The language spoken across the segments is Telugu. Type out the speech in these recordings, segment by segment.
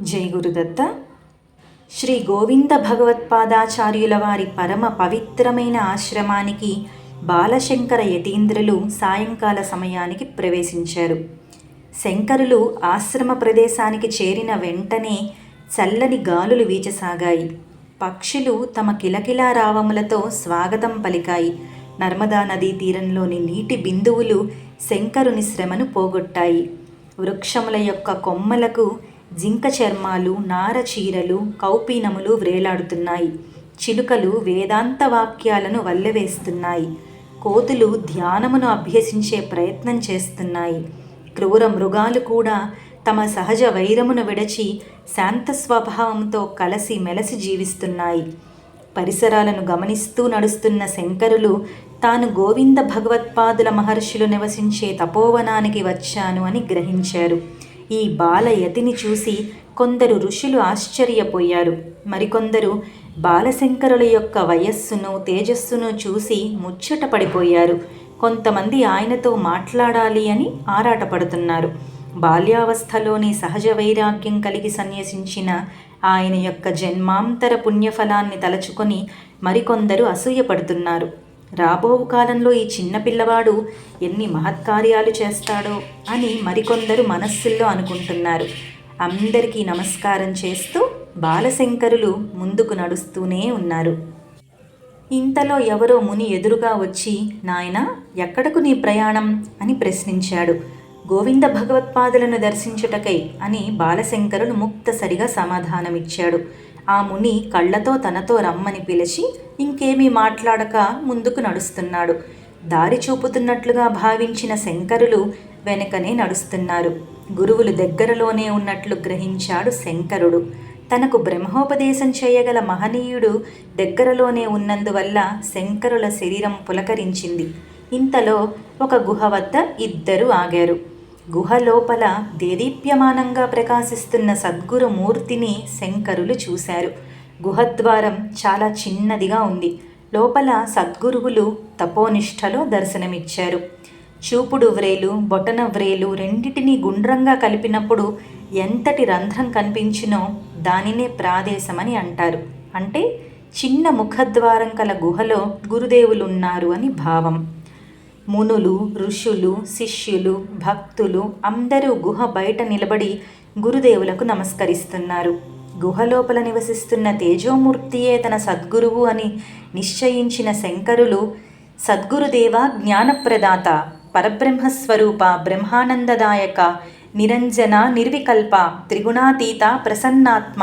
జై గురుదత్త. శ్రీ గోవింద భగవత్పాదాచార్యుల వారి పరమ పవిత్రమైన ఆశ్రమానికి బాలశంకర యతీంద్రులు సాయంకాల సమయానికి ప్రవేశించారు. శంకరులు ఆశ్రమ ప్రదేశానికి చేరిన వెంటనే చల్లని గాలులు వీచసాగాయి. పక్షులు తమ కిలకిలా రావములతో స్వాగతం పలికాయి. నర్మదా నదీ తీరంలోని నీటి బిందువులు శంకరుని శ్రమను పోగొట్టాయి. వృక్షముల యొక్క కొమ్మలకు జింక చర్మాలు నార చీరలు కౌపీనములు వ్రేలాడుతున్నాయి. చిలుకలు వేదాంత వాక్యాలను వల్లెవేస్తున్నాయి. కోతులు ధ్యానమును అభ్యసించే ప్రయత్నం చేస్తున్నాయి. క్రూర మృగాలు కూడా తమ సహజ వైరమును విడచి శాంత స్వభావంతో కలసి మెలసి జీవిస్తున్నాయి. పరిసరాలను గమనిస్తూ నడుస్తున్న శంకరులు తాను గోవింద భగవత్పాదుల మహర్షులు నివసించే తపోవనానికి వచ్చాను అని గ్రహించారు. ఈ బాలయతిని చూసి కొందరు ఋషులు ఆశ్చర్యపోయారు. మరికొందరు బాలశంకరుల యొక్క వయస్సును తేజస్సును చూసి ముచ్చట పడిపోయారు కొంతమంది ఆయనతో మాట్లాడాలి అని ఆరాటపడుతున్నారు. బాల్యావస్థలోని సహజ వైరాగ్యం కలిగి సన్యసించిన ఆయన యొక్క జన్మాంతర పుణ్యఫలాన్ని తలచుకొని మరికొందరు అసూయపడుతున్నారు. రాబో కాలంలో ఈ చిన్న పిల్లవాడు ఎన్ని మహత్కార్యాలు చేస్తాడో అని మరికొందరు మనస్సుల్లో అనుకుంటున్నారు. అందరికీ నమస్కారం చేస్తూ బాలశంకరులు ముందుకు నడుస్తూనే ఉన్నారు. ఇంతలో ఎవరో ముని ఎదురుగా వచ్చి నాయన ఎక్కడకు నీ ప్రయాణం? అని ప్రశ్నించాడు. గోవింద భగవత్పాదులను దర్శించుటకై అని బాలశంకరుడు ముక్తసరిగా సమాధానమిచ్చాడు. ఆ ముని కళ్ళతో తనతో రమ్మని పిలిచి ఇంకేమీ మాట్లాడక ముందుకు నడుస్తున్నాడు. దారి చూపుతున్నట్లుగా భావించిన శంకరులు వెనకనే నడుస్తున్నారు. గురువులు దగ్గరలోనే ఉన్నట్లు గ్రహించాడు శంకరుడు. తనకు బ్రహ్మోపదేశం చేయగల మహనీయుడు దగ్గరలోనే ఉన్నందువల్ల శంకరుల శరీరం పులకరించింది. ఇంతలో ఒక గుహ వద్ద ఇద్దరు ఆగారు. గుహ లోపల దేదీప్యమానంగా ప్రకాశిస్తున్న సద్గురు మూర్తిని శంకరులు చూశారు. గుహద్వారం చాలా చిన్నదిగా ఉంది. లోపల సద్గురువులు తపోనిష్టలో దర్శనమిచ్చారు. చూపుడు వ్రేలు బొటన వ్రేలు రెండిటిని గుండ్రంగా కలిపినప్పుడు ఎంతటి రంధ్రం కనిపించినో దానినే ప్రాదేశమని అంటారు. అంటే చిన్న ముఖద్వారం కల గుహలో గురుదేవులున్నారు అని భావం. మునులు ఋషులు శిష్యులు భక్తులు అందరూ గుహ బయట నిలబడి గురుదేవులకు నమస్కరిస్తున్నారు. గుహలోపల నివసిస్తున్న తేజోమూర్తియే తన సద్గురువు అని నిశ్చయించిన శంకరులు సద్గురుదేవ జ్ఞానప్రదాత పరబ్రహ్మస్వరూప బ్రహ్మానందదాయక నిరంజన నిర్వికల్ప త్రిగుణాతీత ప్రసన్నాత్మ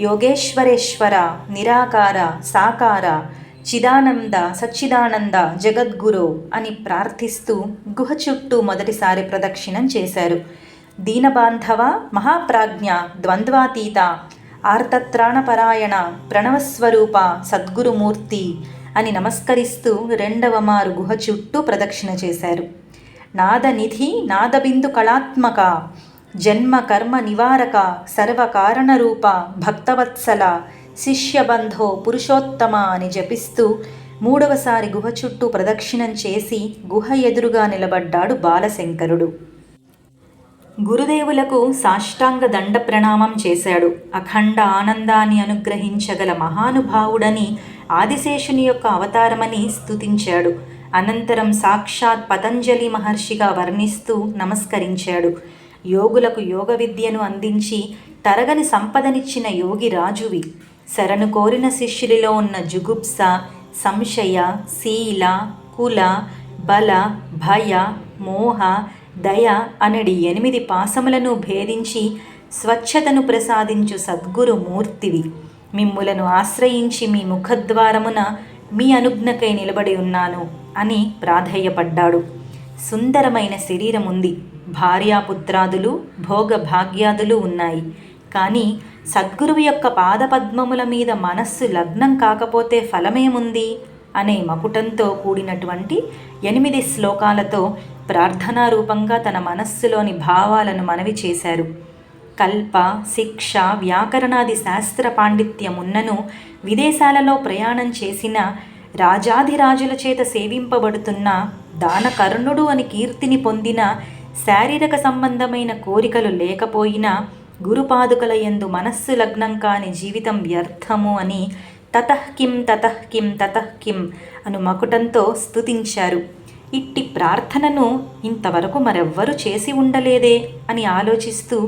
యోగేశ్వరేశ్వర నిరాకార సాకార చిదానంద సచ్చిదానంద జగద్గురు అని ప్రార్థిస్తూ గుహ చుట్టూ మొదటిసారి ప్రదక్షిణం చేశారు. దీనబాంధవ మహాప్రాజ్ఞ ద్వంద్వాతీత ఆర్తత్రాణపరాయణ ప్రణవస్వరూప సద్గురుమూర్తి అని నమస్కరిస్తూ రెండవ మారు గుహ చుట్టూ ప్రదక్షిణ చేశారు. నాదనిధి నాదబిందు కళాత్మక జన్మ కర్మ నివారక సర్వకారణరూప భక్తవత్సల శిష్యబంధో పురుషోత్తమ అని జపిస్తూ మూడవసారి గుహ చుట్టూ ప్రదక్షిణం చేసి గుహ ఎదురుగా నిలబడ్డాడు బాలశంకరుడు. గురుదేవులకు సాష్టాంగ దండ ప్రణామం చేశాడు. అఖండ ఆనందాన్ని అనుగ్రహించగల మహానుభావుడని ఆదిశేషుని యొక్క అవతారమని స్తుతించాడు. అనంతరం సాక్షాత్ పతంజలి మహర్షిగా వర్ణిస్తూ నమస్కరించాడు. యోగులకు యోగ విద్యను అందించి తరగని సంపదనిచ్చిన యోగి రాజువి. శరణు కోరిన శిష్యులలో ఉన్న జుగుప్స సంశయ శీల కుల బల భయ మోహ దయ అనడి ఎనిమిది పాసములను భేదించి స్వచ్ఛతను ప్రసాదించు సద్గురు మూర్తివి. మిమ్ములను ఆశ్రయించి మీ ముఖద్వారమున మీ అనుజ్ఞకై నిలబడి ఉన్నాను అని ప్రాధేయపడ్డాడు. సుందరమైన శరీరం ఉంది భార్యాపుత్రాదులు భోగ భాగ్యాదులు ఉన్నాయి. కానీ సద్గురువు యొక్క పాదపద్మముల మీద మనస్సు లగ్నం కాకపోతే ఫలమేముంది? అనే మకుటంతో కూడినటువంటి ఎనిమిది శ్లోకాలతో ప్రార్థనా రూపంగా తన మనస్సులోని భావాలను మనవి చేశారు. కల్ప శిక్ష వ్యాకరణాది శాస్త్ర పాండిత్యమున్నను విదేశాలలో ప్రయాణం చేసిన రాజాధిరాజుల చేత సేవింపబడుతున్న దానకర్ణుడు అని కీర్తిని పొందిన శారీరక సంబంధమైన కోరికలు లేకపోయినా గురుపాదుకల యందు మనస్సు లగ్నం కాని జీవితం వ్యర్థము అని తతఃకిం తతఃకిం తతఃకిం అను మకుటంతో స్తుతించారు. ఇట్టి ప్రార్థనను ఇంతవరకు మరెవ్వరూ చేసి ఉండలేదే అని ఆలోచిస్తూ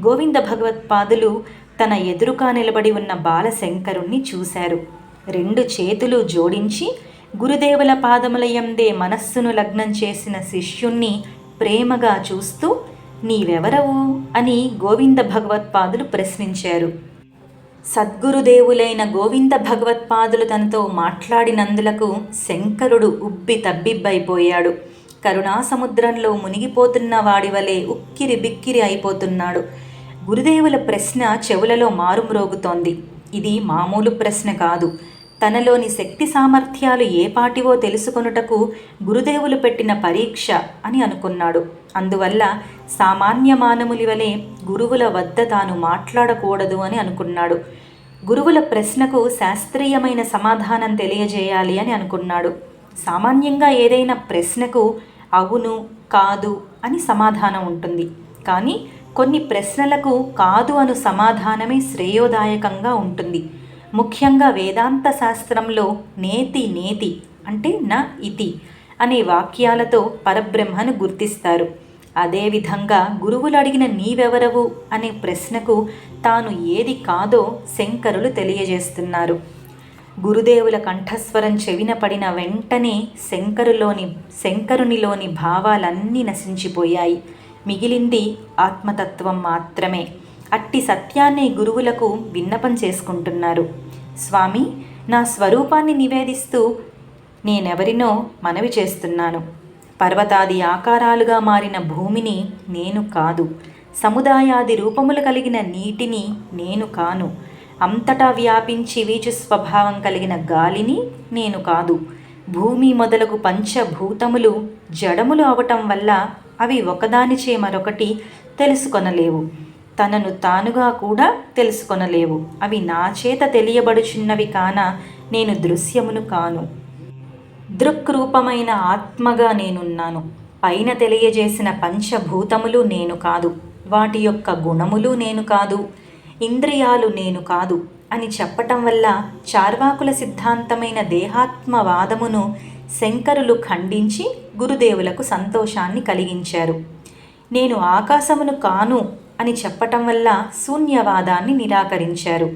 గోవింద భగవత్పాదులు తన ఎదురుగా నిలబడి ఉన్న బాలశంకరుణ్ణి చూశారు. రెండు చేతులు జోడించి గురుదేవుల పాదములయందే మనస్సును లగ్నం చేసిన శిష్యుణ్ణి ప్రేమగా చూస్తూ నీవెవరవు? అని గోవింద భగవత్పాదులు ప్రశ్నించారు. సద్గురుదేవులైన గోవింద భగవత్పాదులు తనతో మాట్లాడినందులకు శంకరుడు ఉబ్బి తబ్బిబ్బైపోయాడు. కరుణాసముద్రంలో మునిగిపోతున్న వాడి వలె ఉక్కిరి బిక్కిరి అయిపోతున్నాడు. గురుదేవుల ప్రశ్న చెవులలో మారుమ్రోగుతోంది. ఇది మామూలు ప్రశ్న కాదు. తనలోని శక్తి సామర్థ్యాలు ఏపాటివో తెలుసుకొనుటకు గురుదేవులు పెట్టిన పరీక్ష అని అనుకున్నాడు. అందువల్ల సామాన్య మానవులి వలె గురువుల వద్ద తాను మాట్లాడకూడదు అని అనుకున్నాడు. గురువుల ప్రశ్నకు శాస్త్రీయమైన సమాధానం తెలియజేయాలి అని అనుకున్నాడు. సామాన్యంగా ఏదైనా ప్రశ్నకు అవును కాదు అని సమాధానం ఉంటుంది. కానీ కొన్ని ప్రశ్నలకు కాదు అను సమాధానమే శ్రేయోదాయకంగా ఉంటుంది. ముఖ్యంగా వేదాంత శాస్త్రంలో నేతి నేతి అంటే న ఇతి అనే వాక్యాలతో పరబ్రహ్మను గుర్తిస్తారు. అదేవిధంగా గురువులు అడిగిన నీవెవరవు అనే ప్రశ్నకు తాను ఏది కాదో శంకరులు తెలియజేస్తున్నారు. గురుదేవుల కంఠస్వరం చెవిన పడిన వెంటనే శంకరులోని శంకరునిలోని భావాలన్నీ నశించిపోయాయి. మిగిలింది ఆత్మతత్వం మాత్రమే. అట్టి సత్యాన్ని గురువులకు విన్నపం చేసుకుంటున్నారు. స్వామి నా స్వరూపాన్ని నివేదిస్తూ నేనెవరినో మనవి చేస్తున్నాను. పర్వతాది ఆకారాలుగా మారిన భూమిని నేను కాదు. సముదాయాది రూపములు కలిగిన నీటిని నేను కాను. అంతటా వ్యాపించి వీచు స్వభావం కలిగిన గాలిని నేను కాదు. భూమి మొదలగు పంచభూతములు జడములు అవటం వల్ల అవి ఒకదానిచే మరొకటి తెలుసుకొనలేవు. తనను తానుగా కూడా తెలుసుకొనలేవు. అవి నా చేత తెలియబడుచున్నవి కాన నేను దృశ్యమును కాను. దృక్రూపమైన ఆత్మగా నేనున్నాను. పైన తెలియజేసిన పంచభూతములు నేను కాదు. వాటి యొక్క గుణములు నేను కాదు. ఇంద్రియాలు నేను కాదు అని చెప్పటం వల్ల చార్వాకుల సిద్ధాంతమైన దేహాత్మవాదమును శంకరులు ఖండించి గురుదేవులకు సంతోషాన్ని కలిగించారు. నేను ఆకాశమును కాను అని చెప్పటం వల్ల శూన్యవాదాన్ని నిరాకరించారు.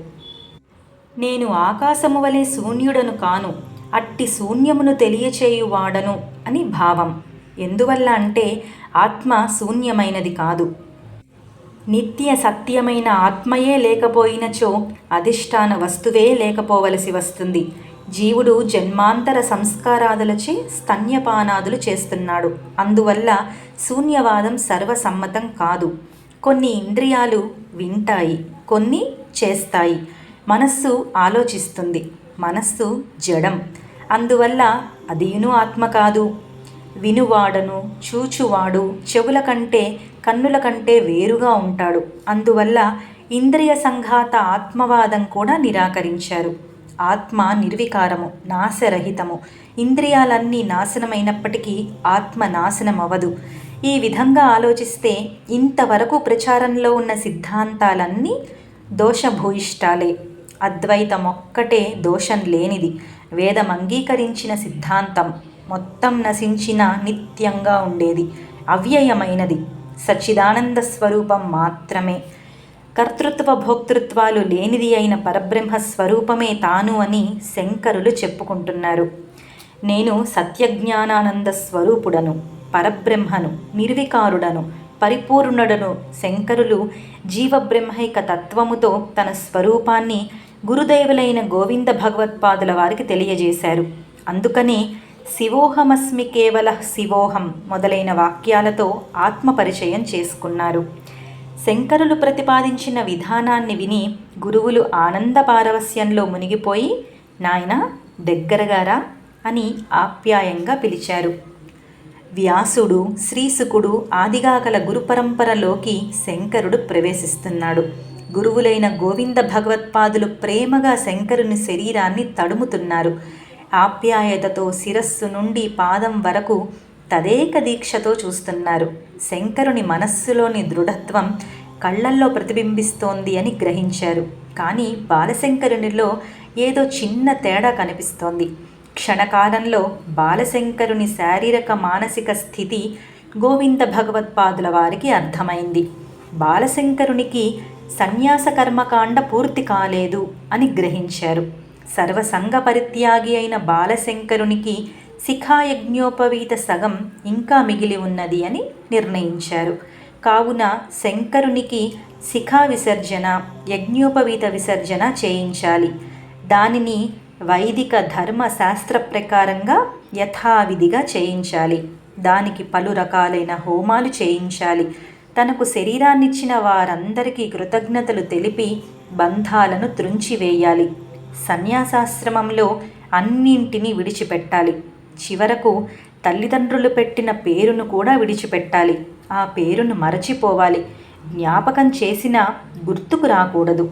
నేను ఆకాశము వలె శూన్యుడను కాను అట్టి శూన్యమును తెలియచేయువాడను అని భావం. ఎందువల్ల అంటే ఆత్మ శూన్యమైనది కాదు. నిత్య సత్యమైన ఆత్మయే లేకపోయినచో అధిష్టాన వస్తువే లేకపోవలసి వస్తుంది. జీవుడు జన్మాంతర సంస్కారాదులచే స్తన్యపానాదులు చేస్తున్నాడు. అందువల్ల శూన్యవాదం సర్వసమ్మతం కాదు. కొన్ని ఇంద్రియాలు వింటాయి కొన్ని చేస్తాయి. మనస్సు ఆలోచిస్తుంది. మనస్సు జడం. అందువల్ల అదియును ఆత్మ కాదు. వినువాడను చూచువాడు చెవుల కంటే కన్నుల కంటే వేరుగా ఉంటాడు. అందువల్ల ఇంద్రియ సంఘాత ఆత్మవాదం కూడా నిరాకరించారు. ఆత్మ నిర్వికారము నాశరహితము. ఇంద్రియాలన్నీ నాశనమైనప్పటికీ ఆత్మ నాశనం అవ్వదు ఈ విధంగా ఆలోచిస్తే ఇంతవరకు ప్రచారంలో ఉన్న సిద్ధాంతాలన్నీ దోషభూయిష్టాలే. అద్వైతం ఒక్కటే దోషం లేనిది. వేదం అంగీకరించిన సిద్ధాంతం మొత్తం నశించిన నిత్యంగా ఉండేది. అవ్యయమైనది. సచ్చిదానంద స్వరూపం మాత్రమే. కర్తృత్వ భోక్తృత్వాలు లేనిది అయిన పరబ్రహ్మ స్వరూపమే తాను అని శంకరులు చెప్పుకుంటున్నారు. నేను సత్యజ్ఞానానంద స్వరూపుడను. పరబ్రహ్మను నిర్వికారుడను పరిపూర్ణుడను శంకరులు జీవబ్రహ్మైక తత్వముతో తన స్వరూపాన్ని గురుదేవులైన గోవింద భగవత్పాదుల వారికి తెలియజేశారు. అందుకనే శివోహమస్మి కేవల శివోహం మొదలైన వాక్యాలతో ఆత్మపరిచయం చేసుకున్నారు. శంకరులు ప్రతిపాదించిన విధానాన్ని విని గురువులు ఆనంద పారవస్యంలో మునిగిపోయి నాయన దగ్గరగారా? అని ఆప్యాయంగా పిలిచారు. వ్యాసుడు శ్రీసుకుడు ఆదిగాకల గురుపరంపరలోకి శంకరుడు ప్రవేశిస్తున్నాడు. గురువులైన గోవింద భగవత్పాదులు ప్రేమగా శంకరుని శరీరాన్ని తడుముతున్నారు. ఆప్యాయతతో శిరస్సు నుండి పాదం వరకు తదేక దీక్షతో చూస్తున్నారు. శంకరుని మనస్సులోని దృఢత్వం కళ్ళల్లో ప్రతిబింబిస్తోంది అని గ్రహించారు. కానీ బాలశంకరునిలో ఏదో చిన్న తేడా కనిపిస్తోంది. క్షణకాలంలో బాలశంకరుని శారీరక మానసిక స్థితి గోవింద భగవత్పాదుల వారికి అర్థమైంది. బాలశంకరునికి సన్యాస కర్మకాండ పూర్తి కాలేదు అని గ్రహించారు. సర్వసంగ పరిత్యాగి అయిన బాలశంకరునికి శిఖాయజ్ఞోపవీత సగం ఇంకా మిగిలి ఉన్నది అని నిర్ణయించారు. కావున శంకరునికి శిఖా విసర్జన యజ్ఞోపవీత విసర్జన చేయించాలి. దానిని వైదిక ధర్మ శాస్త్ర ప్రకారంగా యథావిధిగా చేయించాలి. దానికి పలు రకాలైన హోమాలు చేయించాలి. తనకు శరీరాన్నిచ్చిన వారందరికీ కృతజ్ఞతలు తెలిపి బంధాలను త్రుంచివేయాలి. సన్యాసాశ్రమంలో అన్నింటినీ విడిచిపెట్టాలి. చివరకు తల్లిదండ్రులు పెట్టిన పేరును కూడా విడిచిపెట్టాలి. ఆ పేరును మరచిపోవాలి. జ్ఞాపకం చేసినా గుర్తుకు రాకూడదు.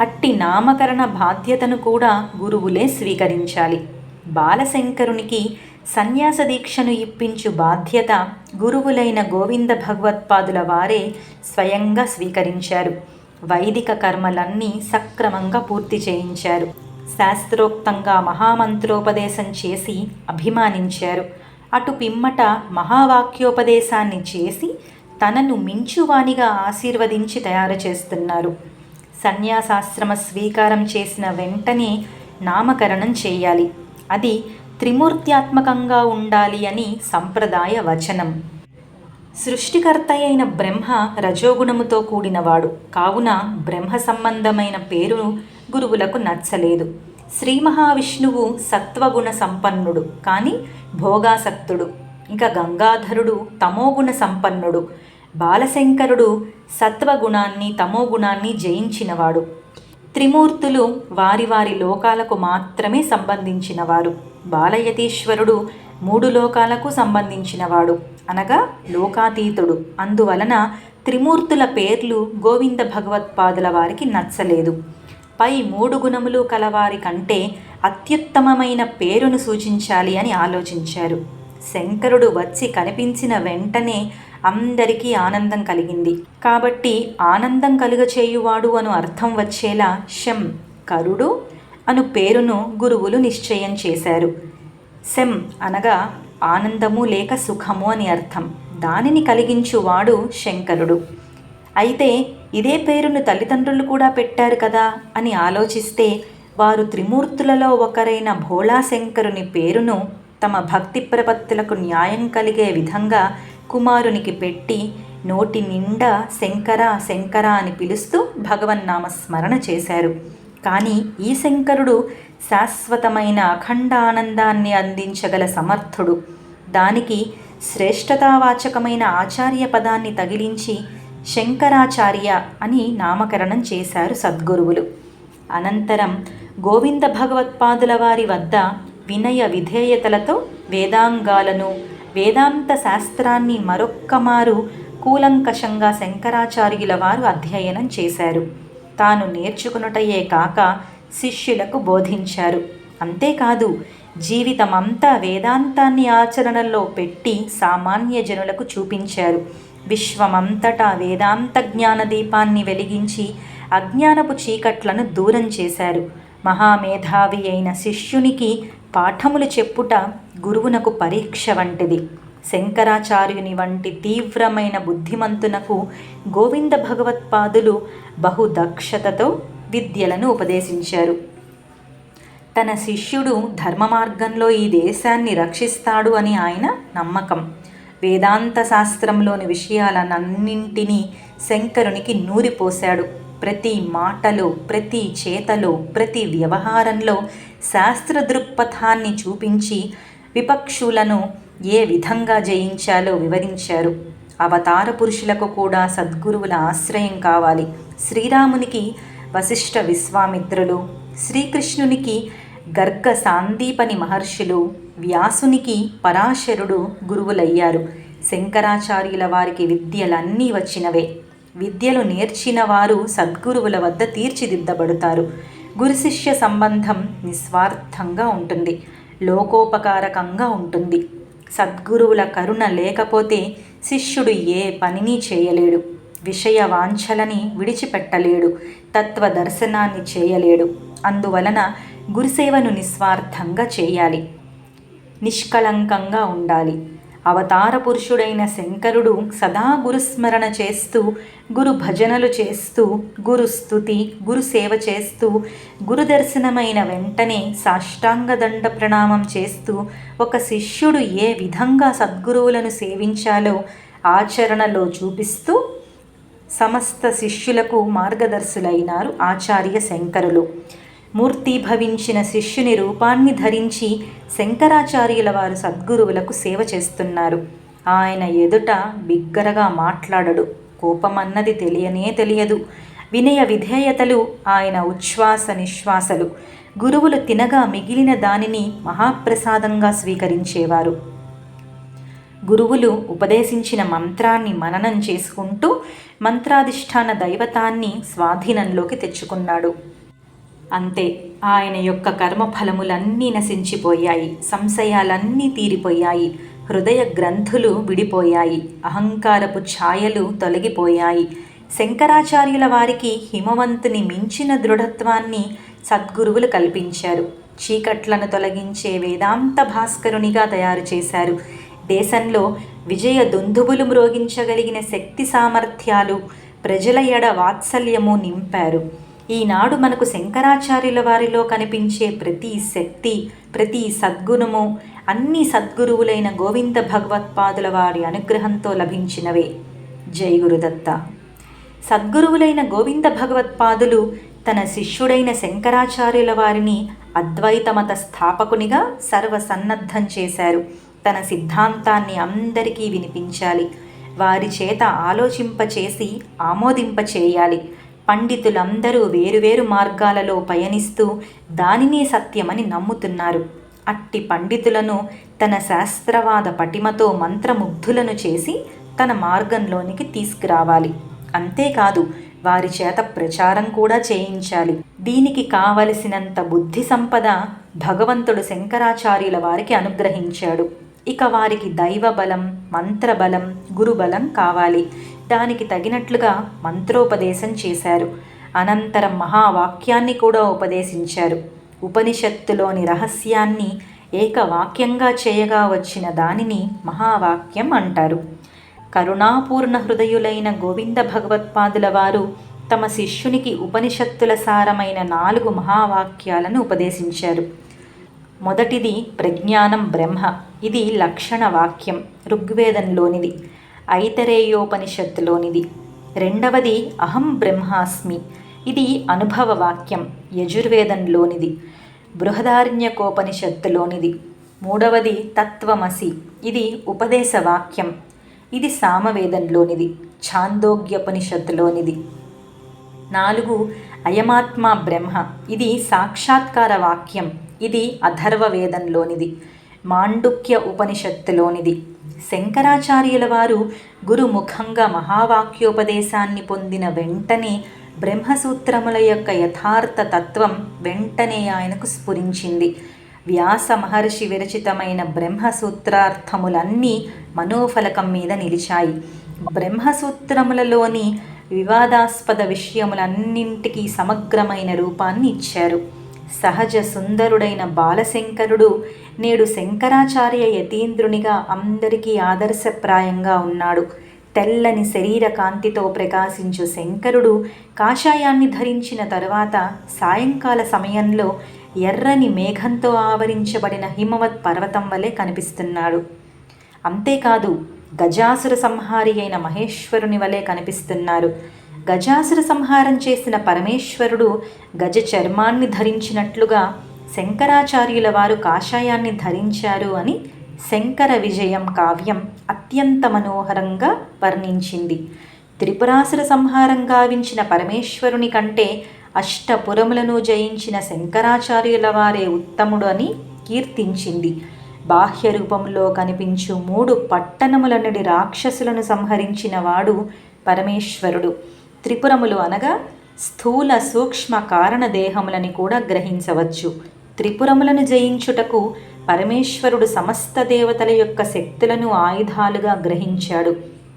అట్టి నామకరణ బాధ్యతను కూడా గురువులే స్వీకరించాలి. బాలశంకరునికి సన్యాస దీక్షను ఇప్పించు బాధ్యత గురువులైన గోవింద భగవత్పాదుల వారే స్వయంగా స్వీకరించారు. వైదిక కర్మలన్నీ సక్రమంగా పూర్తి చేయించారు. శాస్త్రోక్తంగా మహామంత్రోపదేశం చేసి అభిమానించారు. అటు పిమ్మట మహావాక్యోపదేశాన్ని చేసి తనను మించువానిగా ఆశీర్వదించి తయారు చేస్తున్నారు. సన్యాసాశ్రమ స్వీకారం చేసిన వెంటనే నామకరణం చేయాలి. అది త్రిమూర్త్యాత్మకంగా ఉండాలి అని సంప్రదాయ వచనం. సృష్టికర్త అయిన బ్రహ్మ రజోగుణముతో కూడినవాడు. కావున బ్రహ్మ సంబంధమైన పేరు గురువులకు నచ్చలేదు. శ్రీ మహావిష్ణువు సత్వగుణ సంపన్నుడు. కానీ భోగాసక్తుడు. ఇంకా గంగాధరుడు తమోగుణ సంపన్నుడు. బాలశంకరుడు సత్వగుణాన్ని తమోగుణాన్ని జయించినవాడు. త్రిమూర్తులు వారి వారి లోకాలకు మాత్రమే సంబంధించినవారు. బాలయతీశ్వరుడు మూడు లోకాలకు సంబంధించినవాడు. అనగా లోకాతీతుడు. అందువలన త్రిమూర్తుల పేర్లు గోవింద భగవత్పాదుల వారికి నచ్చలేదు. పై మూడు గుణములు కలవారి కంటే అత్యుత్తమమైన పేరును సూచించాలి అని ఆలోచించారు. శంకరుడు వచ్చి కనిపించిన వెంటనే అందరికీ ఆనందం కలిగింది. కాబట్టి ఆనందం కలుగచేయువాడు అను అర్థం వచ్చేలా శం కరుడు అను పేరును గురువులు నిశ్చయం చేశారు. శం అనగా ఆనందము లేక సుఖము అని అర్థం. దానిని కలిగించువాడు శంకరుడు. అయితే ఇదే పేరును తల్లిదండ్రులు కూడా పెట్టారు కదా అని ఆలోచిస్తే వారు త్రిమూర్తులలో ఒకరైన భోళాశంకరుని పేరును తమ భక్తి ప్రపత్తులకు న్యాయం కలిగే విధంగా కుమారునికి పెట్టి నోటి నిండా శంకర శంకర అని పిలుస్తూ భగవన్నామ స్మరణ చేశారు. కానీ ఈ శంకరుడు శాశ్వతమైన అఖండ ఆనందాన్ని అందించగల సమర్థుడు. దానికి శ్రేష్టతావాచకమైన ఆచార్య పదాన్ని తగిలించి శంకరాచార్య అని నామకరణం చేశారు సద్గురువులు. అనంతరం గోవింద భగవత్పాదుల వారి వద్ద వినయ విధేయతలతో వేదాంగాలను వేదాంత శాస్త్రాన్ని మరొక్కమారు కూలంకషంగా శంకరాచార్యుల వారు అధ్యయనం చేశారు. తాను నేర్చుకునుటయే కాక శిష్యులకు బోధించారు. అంతేకాదు జీవితమంతా వేదాంతాన్ని ఆచరణలో పెట్టి సామాన్య జనులకు చూపించారు. విశ్వమంతటా వేదాంత జ్ఞాన దీపాన్ని వెలిగించి అజ్ఞానపు చీకట్లను దూరం చేశారు. మహామేధావి అయిన శిష్యునికి పాఠములు చెప్పుట గురువునకు పరీక్ష వంటిది. శంకరాచార్యుని వంటి తీవ్రమైన బుద్ధిమంతునకు గోవింద భగవత్పాదులు బహుదక్షతతో విద్యలను ఉపదేశించారు. తన శిష్యుడు ధర్మ మార్గంలో ఈ దేశాన్ని రక్షిస్తాడు అని ఆయన నమ్మకం. వేదాంత శాస్త్రంలోని విషయాలనన్నింటినీ శంకరునికి నూరిపోశాడు. ప్రతి మాటలో ప్రతి చేతలో ప్రతి వ్యవహారంలో శాస్త్ర దృక్పథాన్ని చూపించి విపక్షులను ఏ విధంగా జయించాలో వివరించారు. అవతార పురుషులకు కూడా సద్గురువుల ఆశ్రయం కావాలి. శ్రీరామునికి వశిష్ఠ విశ్వామిత్రులు శ్రీకృష్ణునికి గర్గ సాందీపని మహర్షులు వ్యాసునికి పరాశరుడు గురువులయ్యారు. శంకరాచార్యుల వారికి విద్యలన్నీ వచ్చినవే. విద్యలు నేర్చిన వారు సద్గురువుల వద్ద తీర్చిదిద్దబడతారు. గురుశిష్య సంబంధం నిస్వార్థంగా ఉంటుంది లోకోపకారకంగా ఉంటుంది. సద్గురువుల కరుణ లేకపోతే శిష్యుడు ఏ పనిని చేయలేడు విషయ వాంఛలని విడిచిపెట్టలేడు తత్వ దర్శనాన్ని చేయలేడు. అందువలన గురుసేవను నిస్వార్థంగా చేయాలి నిష్కళంకంగా ఉండాలి. అవతార పురుషుడైన శంకరుడు సదా గురుస్మరణ చేస్తూ గురు భజనలు చేస్తూ గురు స్థుతి చేస్తూ గురుదర్శనమైన వెంటనే సాష్టాంగ దండ ప్రణామం చేస్తూ ఒక శిష్యుడు ఏ విధంగా సద్గురువులను సేవించాలో ఆచరణలో చూపిస్తూ సమస్త శిష్యులకు మార్గదర్శులైనారు ఆచార్య శంకరులు. మూర్తిభవించిన శిష్యుని రూపాన్ని ధరించి శంకరాచార్యుల వారు సద్గురువులకు సేవ చేస్తున్నారు. ఆయన ఎదుట బిగ్గరగా మాట్లాడడు. కోపమన్నది తెలియనే తెలియదు. వినయ విధేయతలు ఆయన ఉచ్ఛ్వాస నిశ్వాసలు. గురువులు తినగా మిగిలిన దానిని మహాప్రసాదంగా స్వీకరించేవారు. గురువులు ఉపదేశించిన మంత్రాన్ని మననం చేసుకుంటూ మంత్రాధిష్టాన దైవతాన్ని స్వాధీనంలోకి తెచ్చుకున్నాడు. అంతే ఆయన యొక్క కర్మఫలములన్నీ నశించిపోయాయి సంశయాలన్నీ తీరిపోయాయి హృదయ గ్రంథులు విడిపోయాయి అహంకారపు ఛాయలు తొలగిపోయాయి. శంకరాచార్యుల వారికి హిమవంతుని మించిన దృఢత్వాన్ని సద్గురువులు కల్పించారు. చీకట్లను తొలగించే వేదాంత భాస్కరునిగా తయారు చేశారు. దేశంలో విజయ దుందుబులు మ్రోగించగలిగిన శక్తి సామర్థ్యాలు ప్రజల ఎడ వాత్సల్యము నింపారు. ఈనాడు మనకు శంకరాచార్యుల వారిలో కనిపించే ప్రతి శక్తి ప్రతి సద్గుణము అన్ని సద్గురువులైన గోవింద భగవత్పాదుల వారి అనుగ్రహంతో లభించినవే. జై గురుదత్త. సద్గురువులైన గోవింద భగవత్పాదులు తన శిష్యుడైన శంకరాచార్యుల వారిని అద్వైతమత స్థాపకునిగా సర్వసన్నద్ధం చేశారు. తన సిద్ధాంతాన్ని అందరికీ వినిపించాలి. వారి చేత ఆలోచింపచేసి ఆమోదింపచేయాలి. పండితులందరూ వేరువేరు మార్గాలలో పయనిస్తూ దానినే సత్యమని నమ్ముతున్నారు. అట్టి పండితులను తన శాస్త్రవాద పటిమతో మంత్రముగ్ధులను చేసి తన మార్గంలోనికి తీసుకురావాలి. అంతేకాదు వారి చేత ప్రచారం కూడా చేయించాలి. దీనికి కావలసినంత బుద్ధి సంపద భగవంతుడు శంకరాచార్యుల వారికి అనుగ్రహించాడు. ఇక వారికి దైవబలం మంత్రబలం గురుబలం కావాలి. దానికి తగినట్లుగా మంత్రోపదేశం చేశారు. అనంతరం మహావాక్యాన్ని కూడా ఉపదేశించారు. ఉపనిషత్తులోని రహస్యాన్ని ఏకవాక్యంగా చేయగా వచ్చిన దానిని మహావాక్యం అంటారు. కరుణాపూర్ణ హృదయులైన గోవింద భగవత్పాదుల వారు తమ శిష్యునికి ఉపనిషత్తుల సారమైన నాలుగు మహావాక్యాలను ఉపదేశించారు. మొదటిది ప్రజ్ఞానం బ్రహ్మ. ఇది లక్షణ వాక్యం ఋగ్వేదంలోనిది. ఐతరేయోపనిషత్తులోనిది. రెండవది అహం బ్రహ్మాస్మి. ఇది అనుభవ వాక్యం యజుర్వేదంలోనిది. బృహదారణ్యకోపనిషత్తులోనిది. మూడవది తత్వమసి. ఇది ఉపదేశ వాక్యం. ఇది సామవేదంలోనిది. ఛాందోగ్యపనిషత్తులోనిది. నాలుగు అయమాత్మ బ్రహ్మ. ఇది సాక్షాత్కార వాక్యం. ఇది అథర్వవేదంలోనిది మాండుక్య ఉపనిషత్తులోనిది. శంకరాచార్యుల వారు గురుముఖంగా మహావాక్యోపదేశాన్ని పొందిన వెంటనే బ్రహ్మసూత్రముల యొక్క యథార్థ తత్వం వెంటనే ఆయనకు స్ఫురించింది. వ్యాస మహర్షి విరచితమైన బ్రహ్మసూత్రార్థములన్నీ మనోఫలకం మీద నిలిచాయి. బ్రహ్మసూత్రములలోని వివాదాస్పద విషయములన్నింటికీ సమగ్రమైన రూపాన్ని ఇచ్చారు. సహజ సుందరుడైన బాలశంకరుడు నేడు శంకరాచార్య యతీంద్రునిగా అందరికీ ఆదర్శప్రాయంగా ఉన్నాడు. తెల్లని శరీర కాంతితో ప్రకాశించు శంకరుడు కాషాయాన్ని ధరించిన తరువాత సాయంకాల సమయంలో ఎర్రని మేఘంతో ఆవరించబడిన హిమవత్ పర్వతం వలె కనిపిస్తున్నాడు. అంతేకాదు గజాసుర సంహారి అయిన మహేశ్వరుని వలె కనిపిస్తున్నారు గజాసుర సంహారం చేసిన పరమేశ్వరుడు గజ చర్మాన్ని ధరించినట్లుగా శంకరాచార్యుల వారు కాషాయాన్ని ధరించారు అని శంకర విజయం కావ్యం అత్యంత మనోహరంగా వర్ణించింది. త్రిపురాసుర సంహారం గావించిన పరమేశ్వరుని కంటే అష్టపురములను జయించిన శంకరాచార్యుల వారే ఉత్తముడు అని కీర్తించింది. బాహ్య రూపంలో కనిపించు మూడు పట్టణముల నుండి రాక్షసులను సంహరించిన వాడు పరమేశ్వరుడు. త్రిపురములు అనగా స్థూల సూక్ష్మ కారణదేహములని కూడా గ్రహించవచ్చు. త్రిపురములను జయించుటకు పరమేశ్వరుడు సమస్త దేవతల యొక్క శక్తులను ఆయుధాలుగా గ్రహించాడు.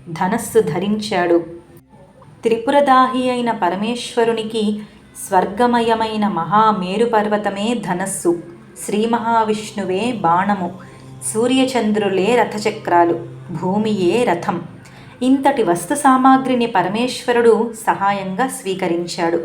ధనస్సు ధరించాడు. త్రిపురదాహి అయిన పరమేశ్వరునికి స్వర్గమయమైన మహామేరు పర్వతమే ధనస్సు. శ్రీ మహావిష్ణువే బాణము. సూర్యచంద్రులే రథచక్రాలు. భూమియే రథం. ఇంతటి వస్తు సామాగ్రిని పరమేశ్వరుడు సహాయంగా స్వీకరించాడు.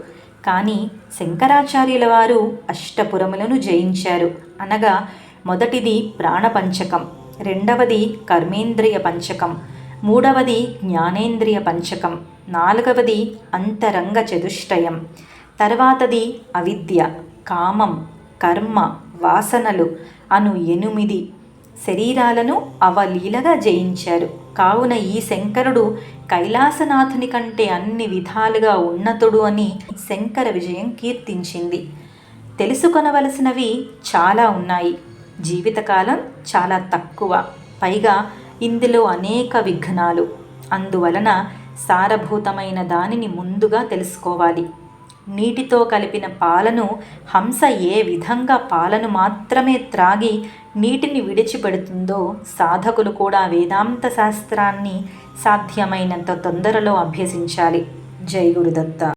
కానీ శంకరాచార్యుల వారు అష్టపురములను జయించారు. అనగా మొదటిది ప్రాణపంచకం రెండవది కర్మేంద్రియ పంచకం మూడవది జ్ఞానేంద్రియ పంచకం నాలుగవది అంతరంగ చతుష్టయం తర్వాతది అవిద్య కామం కర్మ వాసనలు అను ఎనిమిది శరీరాలను అవలీలగా జయించారు. కావున ఈ శంకరుడు కైలాసనాథుని కంటే అన్ని విధాలుగా ఉన్నతుడు అని శంకర విజయం కీర్తించింది. తెలుసుకొనవలసినవి చాలా ఉన్నాయి. జీవితకాలం చాలా తక్కువ. పైగా ఇందులో అనేక విఘ్నాలు. అందువలన సారభూతమైన దానిని ముందుగా తెలుసుకోవాలి. నీటితో కలిపిన పాలను హంస ఏ విధంగా పాలను మాత్రమే త్రాగి నీటిని విడిచిపెడుతుందో సాధకులు కూడా వేదాంత శాస్త్రాన్ని సాధ్యమైనంత తొందరలో అభ్యసించాలి. జై గురుదత్త.